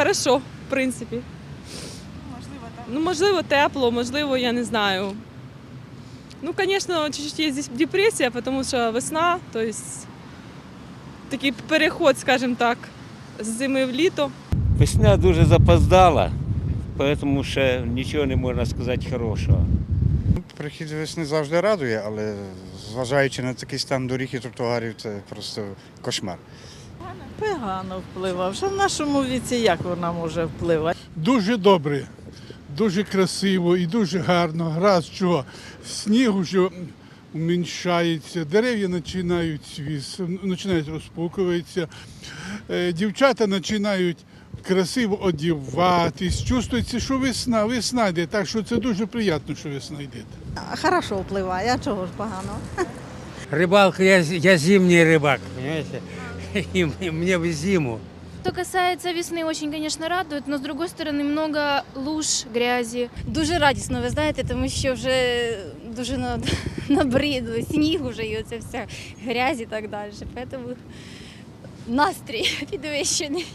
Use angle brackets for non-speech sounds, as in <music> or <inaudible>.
хорошо, в принципі. Можливо, там. Ну, можливо, тепло, можливо, я не знаю. Ну, звісно, чуть-чуть є здесь депресія, тому що весна, то есть такий переход, скажімо так, з зими в літо. Весна дуже запоздала, тому ще нічого не можна сказати хорошого. Прихід весни завжди радує, але зважаючи на такий стан доріг і тротуарів, це просто кошмар. Погано впливав. Що в нашому віці як вона може впливати? Дуже добре, дуже красиво і дуже гарно. Раз що сніг вже уміншається, дерев'я починають свіс, починають розпукуватися, е, дівчата починають красиво одіватись, чувствується, що весна, весна йде, так що це дуже приємно, що весна йде. Хорошо впливає, а чого ж погано? Рыбалка, я, я зимний рыбак, понимаете? <laughs> И мне- в зиму. Что касается весны, очень, конечно, радует, но с другой стороны много луж, грязи. Дуже радісно, ви знаєте, тому що вже дуже на- <laughs> набридло, сніг уже і вся грязь і так далі. Тому настрій <laughs> підвищений.